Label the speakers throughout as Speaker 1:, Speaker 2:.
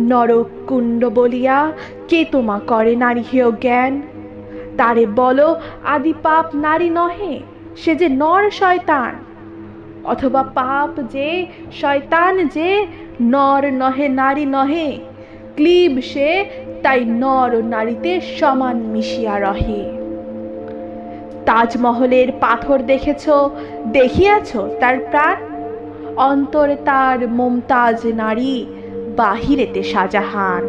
Speaker 1: নরক কুণ্ড বলিয়া, কে তোমা করে নারী হেয় জ্ঞান? তারে বলো, আদি পাপ নারী নহে, সে যে নর শয়তান। অথবা পাপ যে, শয়তান যে, নর নহে, নারী নহে। ক্লীব সে, তাই নর ও নারীতে সমান মিশিয়া রহে। তাজমহলের পাথর দেখেছ, দেখিয়াছ তার প্রাণ? অন্তরে তার মমতাজ নারী বাহিরেতে শাহজাহান।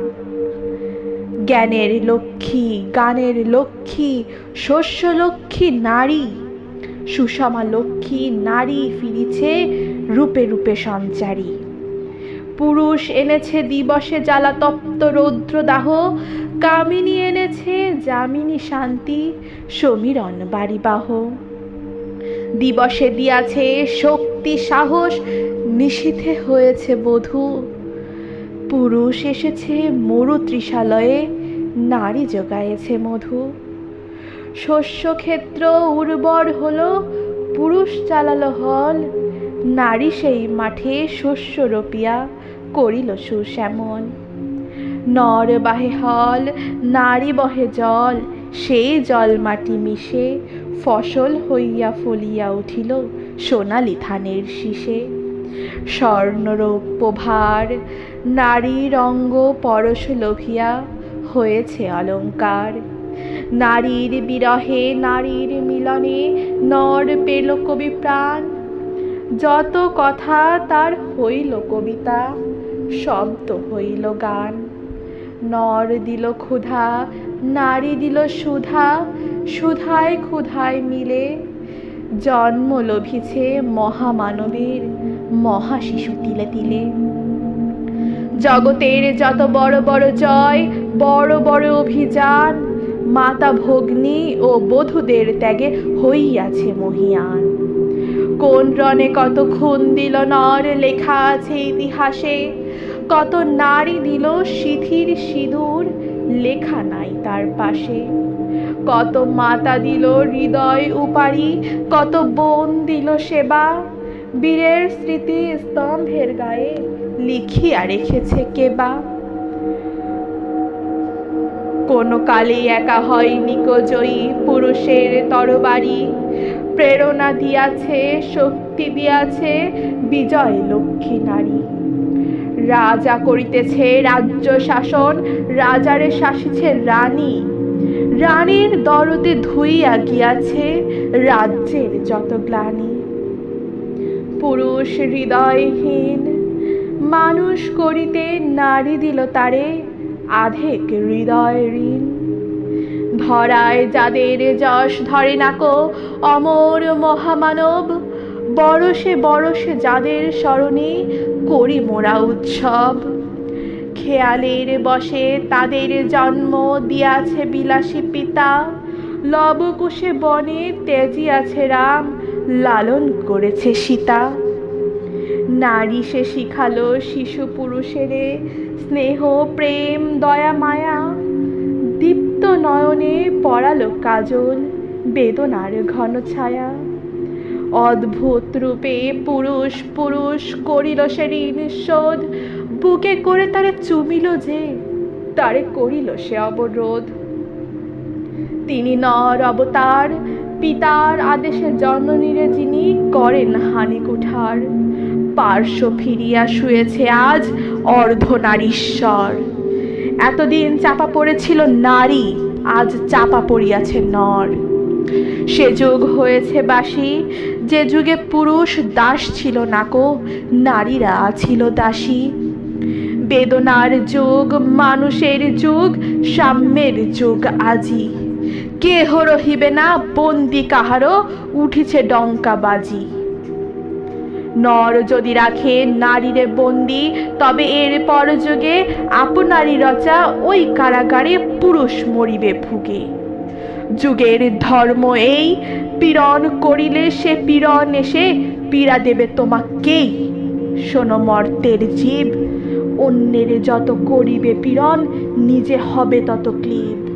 Speaker 1: জ্ঞানের লক্ষ্মী, গানের লক্ষ্মী শস্য লক্ষ্মী নারী। সুষমা লক্ষ্মী নারী ফিরিছে রূপে রূপে সঞ্চারী। পুরুষ এনেছে দিবসে জ্বালা তপ্ত রৌদ্রদাহ, কামিনী এনেছে যামিনী শান্তি, সমীরণ বাড়িবাহ দিবসে দিয়াছে শক্তি, সাহস নিশীথে হয়েছে বধূ। পুরুষ এসেছে মরু ত্রিশালয়ে নারী জোগায়েছে মধু। শস্যক্ষেত্র উর্বর হলো, পুরুষ চালালো হল, নারী সেই মাঠে শস্য রোপিয়া করিল সুশ্যামল। নর বাহে হল, নারী বহে জল সেই জল মাটি মিশে, ফসল হইয়া ফলিয়া উঠিল সোনালি ধানের শীষে। স্বর্ণরৌপ্য ভার নারীর অঙ্গ পরশ লোভিয়া হয়েছে অলঙ্কার। নারীর বিরহে, নারীর মিলনে নর পেল কবি প্রাণ। যত কথা তার হইল কবিতা, শব্দ হইল গান। নর দিল ক্ষুধা, নারী দিল সুধা, সুধায় ক্ষুধায় মিলে। জন্ম লভিছে মহামানবের মহাশিশু তিলে তিলে। জগতের যত বড় বড় জয়, বড় বড় অভিযান, মাতা ভগ্নী ও বধূদের ত্যাগে হইয়াছে মহিয়ান। কোন রণে কত খুন দিল নর লেখা আছে ইতিহাসে, কত নারী দিল সিথির সিঁদুর লেখা নাই তার পাশে। কত মাতা দিল হৃদয় উপারি কত বোন দিল সেবা বীরের স্মৃতি স্তম্ভের গায়ে লিখিয়া রেখেছে কেবা কোনো কালে একা হয়নি জয়ী পুরুষের তরবারি। প্রেরণা দিয়াছে, শক্তি দিয়াছে বিজয় লক্ষ্মী নারী। রাজা করিতেছে রাজ্য শাসন, রাজারে শাসিছে রানী। রানীর দরদে ধুইয়া গিয়াছে রাজ্যের যত গ্লানি। পুরুষ হৃদয়হীন। মানুষ করিতে নারী দিল তারে আধেক হৃদয় ঋণ। ধরায় যাদের যশ ধরে নাকো অমর মহামানব বরসে বরসে যাদের স্মরণে করি মোরা উৎসব। খেয়ালের বসে তাদের জন্ম দিয়াছে বিলাসী পিতা, লবকুশে বনে তেজিয়াছে রাম। লালন করেছে সীতা। নারী সে শিখালো শিশু পুরুষেরে স্নেহ, প্রেম, দয়া, মায়া। দীপ্ত নয়নে পড়ালো কাজল বেদনার ঘন ছায়া। অদ্ভুত রূপে পুরুষ পুরুষ করিল সে ঋণ শোধ। বুকে করে তারে চুমিল যে, তারে করিল সে অবরোধ। তিনি নর অবতার পিতার আদেশে জন্মনিরে যিনি করেন হানি কুঠার পার্শ্ব ফিরিয়া শুয়েছে আজ অর্ধনারীশ্বর এতদিন চাপা পড়েছিল নারী, আজ চাপা পড়িয়াছে নর। সে যুগ হয়েছে বাসি, যে যুগে পুরুষ দাস ছিল নাকো নারীরা ছিল দাসী। বেদনার যুগ, মানুষের যুগ, সাম্যের যুগ আজি কেহ রহিবে না, বন্দি কাহারও উঠিছে ডঙ্কা বাজি নর যদি রাখে নারীরে বন্দি, তবে এর পরযোগে আপনারই রচা ওই কারাগারে পুরুষ মরিবে ভুগে। যুগের ধর্ম এই, পীড়ন করিলে সে পীড়ন এসে পীড়া দেবে তোমাকেই। শোনো মর্তের জীব, অন্যের যত করিবে পীড়ন, নিজে হবে তত ক্লীব।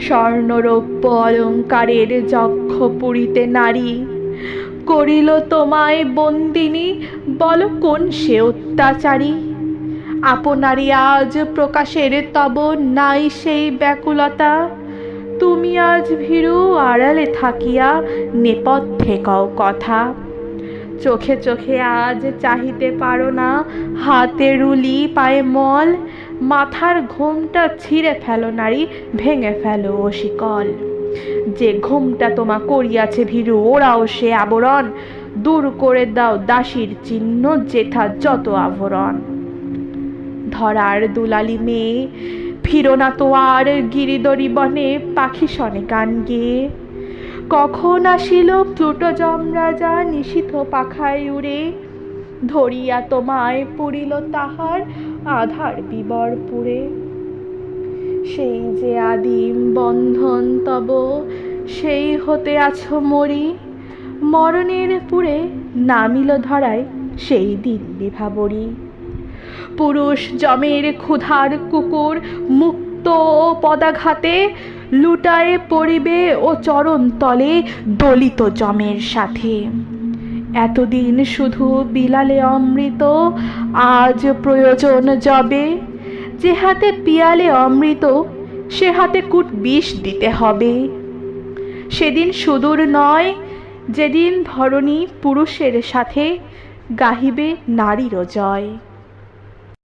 Speaker 1: স্বর্ণরৌপ্য অলঙ্কারের যক্ষ পুরীতে নারী। করিল তোমায় বন্দিনী, বল কোন সে অত্যাচারী? আপনারই আজ প্রকাশের তব নাই সেই ব্যাকুলতা। তুমি আজ ভীরু আড়ালে থাকিয়া নেপথ্যে কও কথা। চোখে চোখে আজ চাহিতে পারো না, হাতে রুলি পায়ে মল। মাথার ঘোমটা ছিঁড়ে ফেলো, নারী, ভেঙে ফেলো ও শিকল। যে ঘুমটা তোমা করিয়াছে ভীরু ওরাও সে আবরণ। দূর করে দাও দাসীর চিহ্ন জেঠা যত আবরণ। ধরার দুলালি মেয়ে, ফিরো না তো আর গিরিদরি বনে, পাখি সনে গান গেয়ে। কখন আসিল প্লুটো যমরাজা নিশীথ পাখায় উড়ে? ধরিয়া তোমায় পুরিল তাহার আধার বিবর পুরে। সেই যে আদিম বন্ধন তব, সেই হতে আছো মরি। মরণের পুরে নামিল ধরায় সেই দিন বিভাবরী। পুরুষ জমের ক্ষুধার কুকুর মুক্ত পদাঘাতে, লুটায়ে পড়িবে ও চরণ তলে দলিত জমের সাথে। এতদিন শুধু বিলালে অমৃত, আজ প্রয়োজন যাবে যে হাতে পিয়ালে অমৃত, সে হাতে কুট বিষ দিতে হবে। সেদিন সুদূর নয়, যেদিন ধরণী পুরুষের সাথে গাহিবে নারীর জয়।